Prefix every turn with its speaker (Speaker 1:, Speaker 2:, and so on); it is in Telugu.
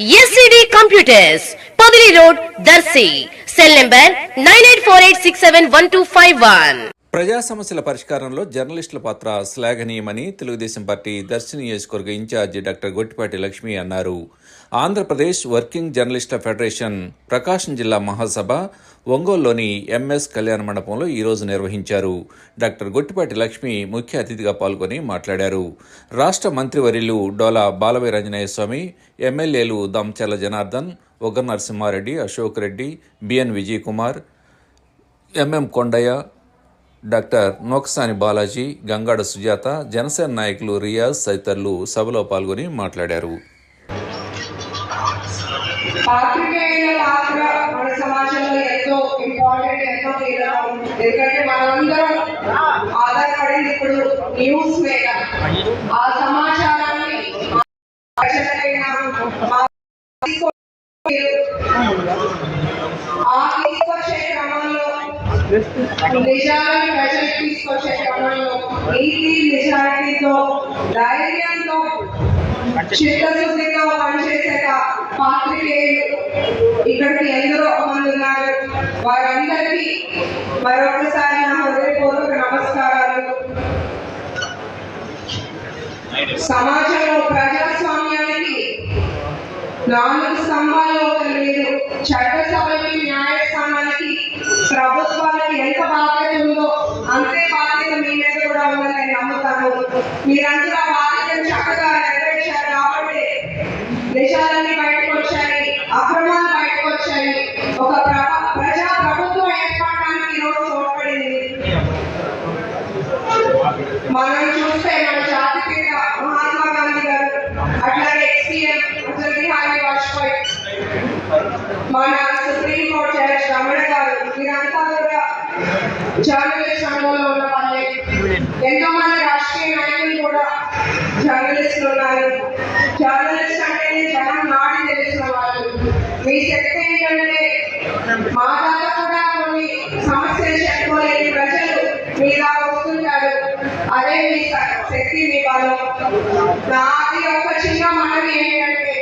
Speaker 1: SCD computers Podili road Darsi cell number nine eight four eight six seven one two five one
Speaker 2: ప్రజా సమస్యల పరిష్కారంలో జర్నలిస్టుల పాత్ర శ్లాఘనీయమని తెలుగుదేశం పార్టీ దర్శి నియోజకవర్గ ఇన్ఛార్జి డాక్టర్ గొట్టిపాటి లక్ష్మి అన్నారు. ఆంధ్రప్రదేశ్ వర్కింగ్ జర్నలిస్టుల ఫెడరేషన్ ప్రకాశం జిల్లా మహాసభ ఒంగోలులోని ఎంఎస్ కళ్యాణ మండపంలో ఈరోజు నిర్వహించారు. డాక్టర్ గొట్టిపాటి లక్ష్మి ముఖ్య అతిథిగా పాల్గొని మాట్లాడారు. రాష్ట్ర మంత్రివర్యులు డోలా బాలవీరాంజనేయ స్వామి ఎమ్మెల్యేలు Danchala Janardhan Ogga Narasimha Reddy Ashok Reddy BN Vijay Kumar MM Kondaiah doctor Noksani Balaji Gangada Sujatha Janasena నాయకులు రియాజ్ తదితరులు సభలో పాల్గొని మాట్లాడారు.
Speaker 3: నిజాన్ని ప్రజలకు తీసుకొచ్చే క్రమంలో నీతి నిజాయితీతో ధైర్యంతో చిత్తశుద్ధితో పనిచేసే పాత్రికేయులు ఇక్కడికి ఎందరో మంది ఉన్నారు వారందరికీ మరొకసారి నా హృదయపూర్వక నమస్కారాలు సమాజంలో ప్రజాస్వామ్యానికి నాలుగు స్తంభాల్లో ఒకరు మీరు చట్టసభకి న్యాయస్థానానికి మీరందరూ ఆ బాధ్యతను చక్కగా నెరవేర్చారు కాబట్టి నిజాలన్నీ బయటకు వచ్చాయి అక్రమాలు బయటకు వచ్చాయి. ఒక ప్రజా ప్రభుత్వం ఏర్పడడానికి ఈరోజు తోడ్పడింది. మనం చూస్తే మన జాతి జాతిపిత మహాత్మా గాంధీ గారు అట్లాగే ఎస్పీఎం అటల్ బిహారీ వాజ్పేయి మన సుప్రీం కోర్ట్ జడ్జ్ రమణ గారు వీరంతా కూడా జర్నలిస్ట్ రంగంలో ఉన్న వాళ్ళే ఎంతో జర్నలిస్టులు ఉన్నారు జర్నలిస్ట్ అంటేనే జనం నాడి తెలిసిన వాళ్ళు. మీ శక్తి ఏంటంటే మా దాకా కూడా కొన్ని సమస్యలు చెప్పుకోలేని ప్రజలు మీ దాకా వస్తుంటారు. అదే మీ శక్తి మీ బలం. నాది ఒక చిన్న మనవి ఏంటంటే